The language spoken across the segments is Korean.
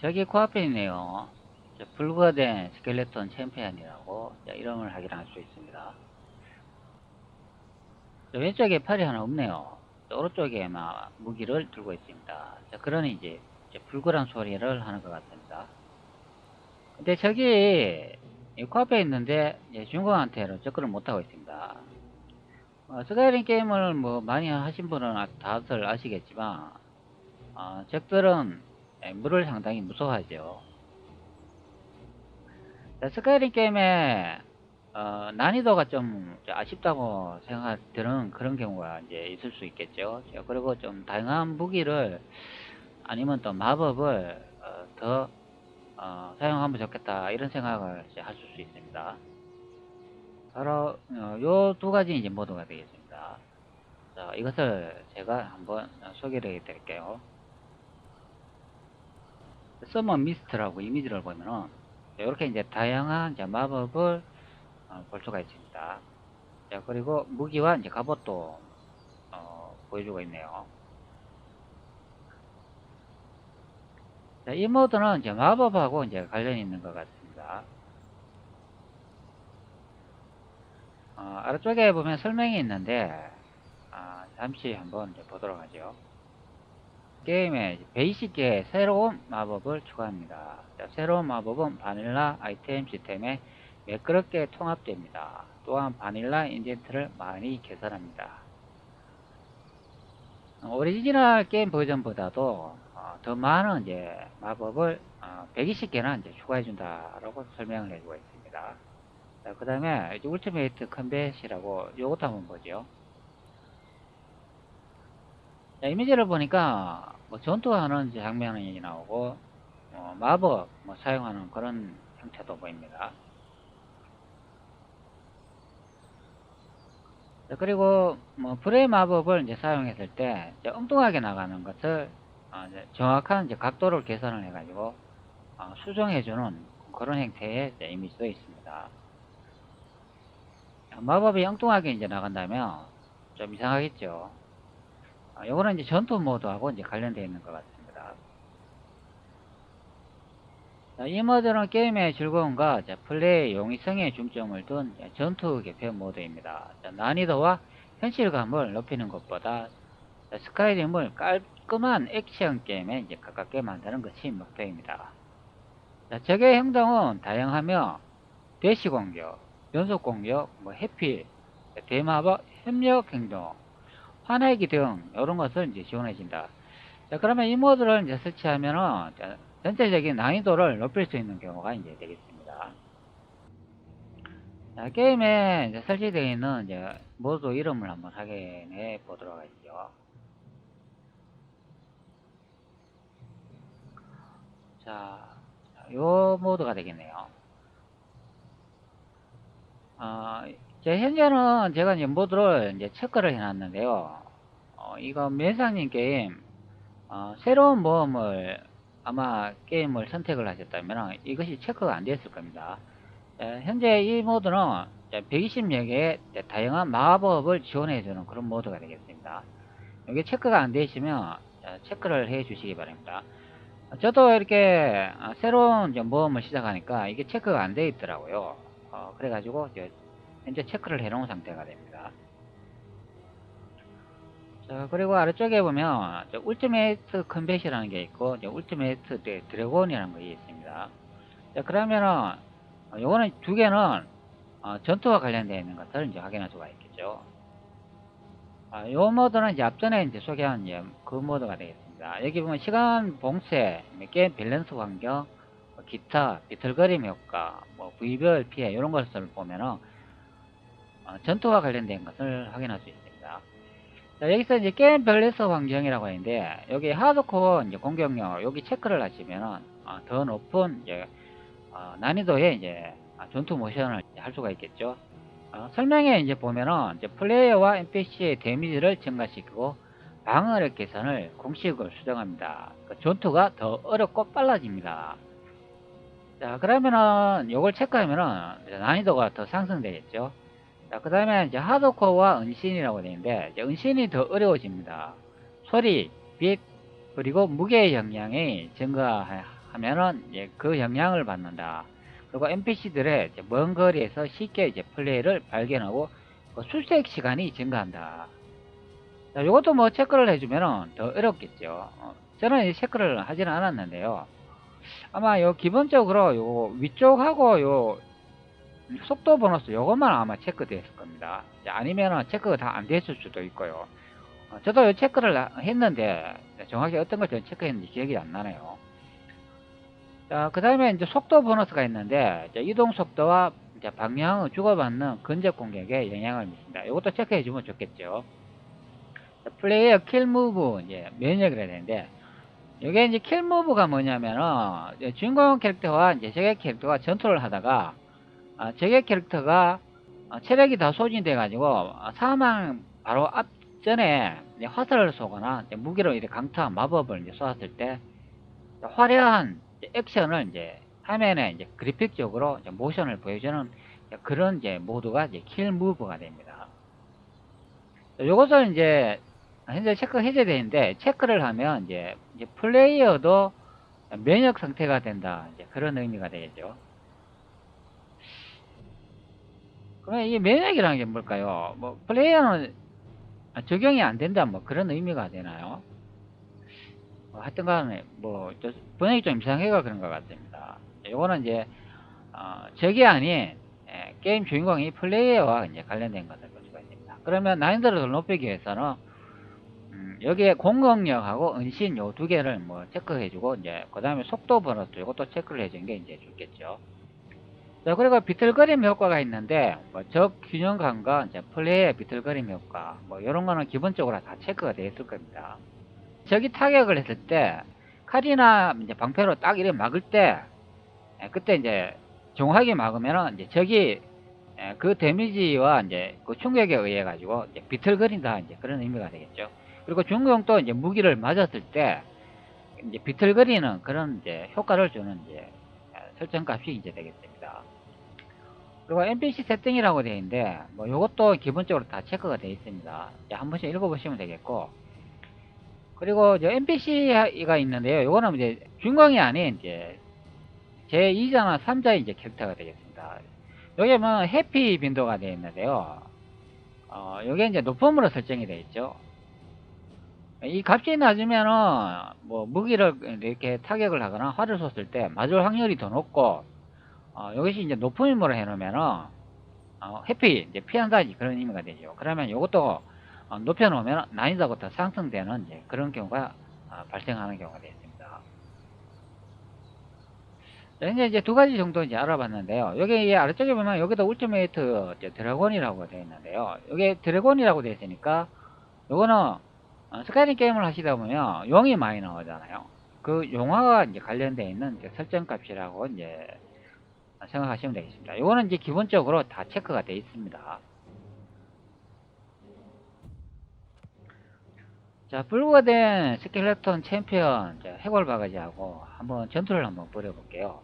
저기 코앞에 있네요. 저 불거된 스켈레톤 챔피언이라고 자, 이름을 확인할 수 있습니다. 저 왼쪽에 팔이 하나 없네요. 저 오른쪽에 막 무기를 들고 있습니다. 자, 그러니 이제 저 불그란 소리를 하는 것 같습니다. 근데 저기 이 코앞에 있는데 중공한테는 접근을 못하고 있습니다. 어, 스카이림 게임을 뭐 많이 하신 분은 아- 다들 아시겠지만 어, 적들은 예, 물을 상당히 무서워하죠. 자, 스카이림 게임의 어, 난이도가 좀 아쉽다고 생각 드는 그런 경우가 이제 있을 수 있겠죠. 자, 그리고 좀 다양한 무기를 아니면 또 마법을 어, 더 어, 사용하면 좋겠다 이런 생각을 하실 수 있습니다. 바로 요 두 가지 이제 모드가 되겠습니다. 자, 이것을 제가 한번 소개를 해 드릴게요. 서머 미스트라고 이미지를 보면은 이렇게 이제 다양한 이제 마법을 어, 볼 수가 있습니다. 자, 그리고 무기와 이제 갑옷도 어, 보여주고 있네요. 자, 이 모드는 이제 마법하고 이제 관련이 있는 것 같습니다. 어, 아래쪽에 보면 설명이 있는데, 아, 잠시 한번 보도록 하죠. 게임에 베이식에 새로운 마법을 추가합니다. 자, 새로운 마법은 바닐라 아이템 시스템에 매끄럽게 통합됩니다. 또한 바닐라 인젠트를 많이 개선합니다. 어, 오리지널 게임 버전보다도 어, 더 많은 이제 마법을 어, 120개나 이제 추가해준다라고 설명을 해주고 있습니다. 자, 그 다음에 이제 울티메이트 컴뱃이라고 요것도 한번 보죠. 자, 이미지를 보니까 뭐 전투하는 장면이 나오고 어, 마법 뭐 사용하는 그런 형태도 보입니다. 자, 그리고 뭐 불의 마법을 이제 사용했을 때 이제 엉뚱하게 나가는 것을 어, 이제 정확한 이제 각도를 계산을 해가지고 어, 수정해주는 그런 형태의 이미지도 있습니다. 자, 마법이 엉뚱하게 이제 나간다면 좀 이상하겠죠. 아, 요거는 이제 전투 모드하고 이제 관련되어 있는 것 같습니다. 자, 이 모드는 게임의 즐거움과 자, 플레이 용이성에 중점을 둔 자, 전투 개편 모드입니다. 자, 난이도와 현실감을 높이는 것보다 자, 스카이림을 깔끔한 액션 게임에 이제 가깝게 만드는 것이 목표입니다. 자, 적의 행동은 다양하며 대시 공격, 연속 공격, 뭐 해피, 대마법, 협력 행동, 화내기 등 이런 것을 이제 지원해 준다. 자, 그러면 이 모드를 이제 설치하면은 자, 전체적인 난이도를 높일 수 있는 경우가 이제 되겠습니다. 자, 게임에 이제 설치되어 있는 이제 모드 이름을 한번 확인해 보도록 하죠. 자, 요 모드가 되겠네요. 어, 제 현재는 제가 이제 모드를 이제 체크를 해놨는데요. 어, 이거 매상님 게임 어, 새로운 모험을 아마 게임을 선택을 하셨다면 이것이 체크가 안 됐을 겁니다. 에, 현재 이 모드는 120여 개의 다양한 마법을 지원해주는 그런 모드가 되겠습니다. 이게 체크가 안 되시면 자, 체크를 해 주시기 바랍니다. 어, 저도 이렇게 어, 새로운 모험을 시작하니까 이게 체크가 안 돼 있더라고요. 어, 그래가지고 현재 체크를 해놓은 상태가 됩니다. 자, 그리고 아래쪽에 보면 저 울티메이트 컨벳이라는 게 있고 드- 드래곤이라는 게 있습니다. 자, 그러면은 어, 요거는 두 개는 어, 전투와 관련되어 있는 것을 이제 확인할 수가 있겠죠. 아, 요 모드는 이제 앞전에 이제 소개한 이제 그 모드가 되겠습니다. 여기 보면 시간 봉쇄, 게임 밸런스 환경, 뭐 기타, 비틀거림 효과, 뭐 부위별 피해 이런 것을 보면은 어, 전투와 관련된 것을 확인할 수 있습니다. 자, 여기서 이제 게임 밸런스 환경이라고 하는데 여기 하드코어 이제 공격력 여기 체크를 하시면은 어, 더 높은 이제 어, 난이도의 이제 아, 전투 모션을 이제 할 수가 있겠죠. 어, 설명에 이제 보면은 이제 플레이어와 NPC의 데미지를 증가시키고 방어력 개선을 공식으로 수정합니다. 그 전투가 더 어렵고 빨라집니다. 자 그러면은 요걸 체크하면은 난이도가 더 상승되겠죠. 자, 그 다음에 이제 하드코어와 은신이라고 되는데, 은신이 더 어려워집니다. 소리, 빛, 그리고 무게 영향이 증가합니다. 하면은 이제 그 영향을 받는다. 그리고 NPC들의 먼 거리에서 쉽게 이제 플레이를 발견하고 그 수색 시간이 증가한다. 자, 요것도 뭐 체크를 해주면은 더 어렵겠죠. 어, 저는 이 체크를 하지는 않았는데요. 아마 요 기본적으로 요 위쪽하고 요 속도 보너스 요것만 아마 체크됐을 겁니다. 아니면은 체크가 다 안 됐을 수도 있고요. 어, 저도 요 체크를 하- 했는데 정확히 어떤 걸 저는 체크했는지 기억이 안 나네요. 자, 그 다음에 이제 속도 보너스가 있는데 이동 속도와 방향을 주고받는 근접 공격에 영향을 미친다. 이것도 체크해 주면 좋겠죠. 자, 플레이어 킬 무브 이제 해야 되는데 이게 이제 킬 무브가 뭐냐면은 주인공 캐릭터와 이제 적의 캐릭터가 전투를 하다가 아, 적의 캐릭터가 아, 체력이 다 소진돼 가지고 아, 사망 바로 앞전에 이제 화살을 쏘거나 이제 무기로 이렇게 강타 마법을 이제 쏘았을 때 화려한 이제 액션을 이제 화면에 이제 그래픽적으로 이제 모션을 보여주는 이제 그런 이제 모드가 이제 킬 무브가 됩니다. 요것을 이제 현재 체크 해제되는데 체크를 하면 이제, 이제 플레이어도 면역 상태가 된다. 이제 그런 의미가 되겠죠. 그러면 이 면역이라는 게 뭘까요? 뭐 플레이어는 적용이 안 된다. 뭐 그런 의미가 되나요? 뭐 하여튼 간에 뭐 저- 번역이 좀 이상해가 그런 것 같습니다. 요거는 이제 어, 적이 아닌 예, 게임 주인공이 플레이어와 이제 관련된 것을 볼 수가 있습니다. 그러면 난이도를 더 높이기 위해서는 음, 여기에 공격력하고 은신 요 두 개를 뭐 체크해주고 이제 그 다음에 속도 번호도 이것도 체크를 해주는 게 이제 좋겠죠. 자 그리고 비틀거림 효과가 있는데 뭐 적 균형감과 이제 플레이의 비틀거림 효과 뭐 이런 거는 기본적으로 다 체크가 되어 있을 겁니다. 적이 타격을 했을 때 칼이나 이제 방패로 딱 이렇게 막을 때 예, 그때 이제 정확하게 막으면은 이제 적이 예, 그 데미지와 이제 그 충격에 의해 가지고 이제 비틀거린다 이제 그런 의미가 되겠죠. 그리고 중공도 이제 무기를 맞았을 때 이제 비틀거리는 그런 이제 효과를 주는 이제 예, 설정 값이 이제 되겠습니다. 그리고 NPC 세팅이라고 되어 있는데 뭐 이것도 기본적으로 다 체크가 되어 있습니다. 한 번씩 읽어보시면 되겠고 그리고 이제 NPC가 있는데요. 요거는 이제 주인공이 아닌 이제 제 2자나 3자의 이제 캐릭터가 되겠습니다. 여기 뭐 해피 빈도가 되어 있는데요. 어, 요게 이제 높음으로 설정이 되어 있죠. 이 값이 낮으면은 뭐 무기를 이렇게 타격을 하거나 활을 쏘을 때 맞을 확률이 더 높고 어, 이것이 이제 높음으로 해놓으면은 어, 해피 이제 피한다 그런 의미가 되죠. 그러면 이것도 어, 높여놓으면 난이도가 더 상승되는 이제 그런 경우가 어, 발생하는 경우가 되겠습니다. 자, 현재 이제 두 가지 정도 이제 알아봤는데요. 여기 이 아래쪽에 보면 여기도 울티메이트 이제 드래곤이라고 되어 있는데요. 여기 드래곤이라고 되어 있으니까 요거는 어, 스카이림 게임을 하시다 보면 용이 많이 나오잖아요. 그 용화가 이제 관련되어 있는 이제 설정 값이라고 이제 생각하시면 되겠습니다. 이거는 이제 기본적으로 다 체크가 되어 있습니다. 자, 불구가된 스켈레톤 챔피언 자, 해골 바가지하고 한번 전투를 한번 벌여볼게요.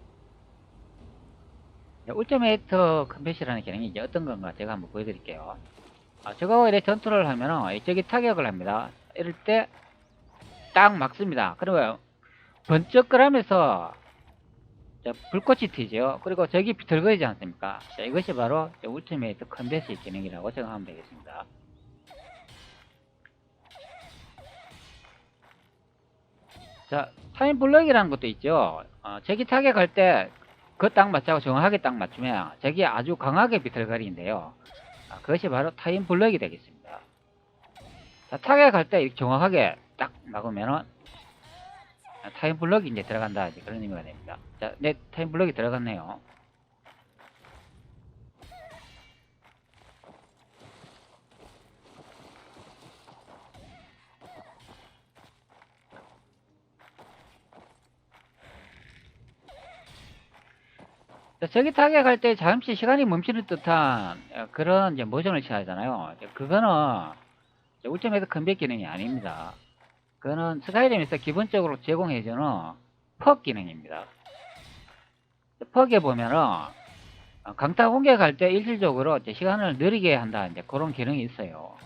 자, 울티메이트 컴뱃이라는 기능이 이제 어떤 건가 제가 한번 보여드릴게요. 아, 저거 이렇게 전투를 하면은 이쪽이 타격을 합니다. 이럴 때 딱 막습니다. 그리고 번쩍거리면서 자, 불꽃이 튀죠. 그리고 저기 비틀거리지 않습니까? 자, 이것이 바로 자, 울티메이트 컨베시 기능이라고 생각하면 되겠습니다. 자, 타임 블럭이라는 것도 있죠. 어, 저기 타격할 때 그 딱 맞자고 정확하게 딱 맞추면 저기 아주 강하게 비틀거리는데요. 아, 그것이 바로 타임 블럭이 되겠습니다. 자, 타격할 때 정확하게 딱 막으면은 아, 타임 블럭이 이제 들어간다 이제 그런 의미가 됩니다. 자, 내 타임 블럭이 들어갔네요. 자, 저기 타격할 때 잠시 시간이 멈추는 듯한 어, 그런 이제 모션을 취하잖아요. 그거는 울티메이트 컨백 기능이 아닙니다. 그거는 스카이림에서 기본적으로 제공해주는 퍽 기능입니다. 퍽에 보면은 어, 강타 공격할 때 일시적으로 시간을 느리게 한다 이제 그런 기능이 있어요.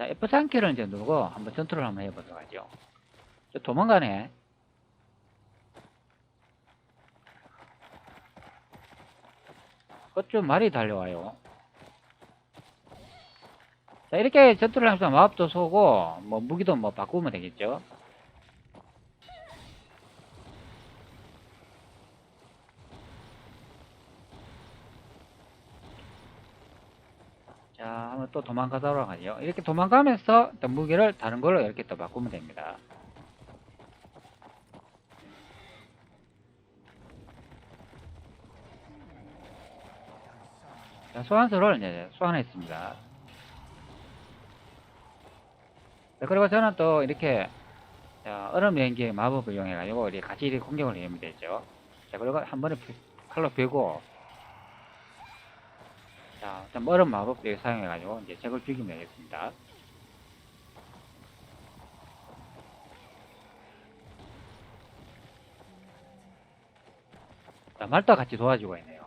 자, F3키를 이제 누르고 한번 전투를 한번 해보도록 하죠. 저 도망가네. 어쩜 말이 달려와요. 자, 이렇게 전투를 하면서 마법도 쏘고, 뭐, 무기도 뭐 바꾸면 되겠죠. 자, 한번 또 도망가도록 하죠. 이렇게 도망가면서 또 무기를 다른 걸로 이렇게 또 바꾸면 됩니다. 자, 소환수를 이제 소환했습니다. 자, 그리고 저는 또 이렇게 자, 얼음 연기의 마법을 이용해가지고 우리 같이 공격을 해면 되죠. 자, 그리고 한 번에 비- 칼로 베고 자, 좀 얼음 마법을 사용해가지고 이제 적을 죽이면 되겠습니다. 자, 말도 같이 도와주고 있네.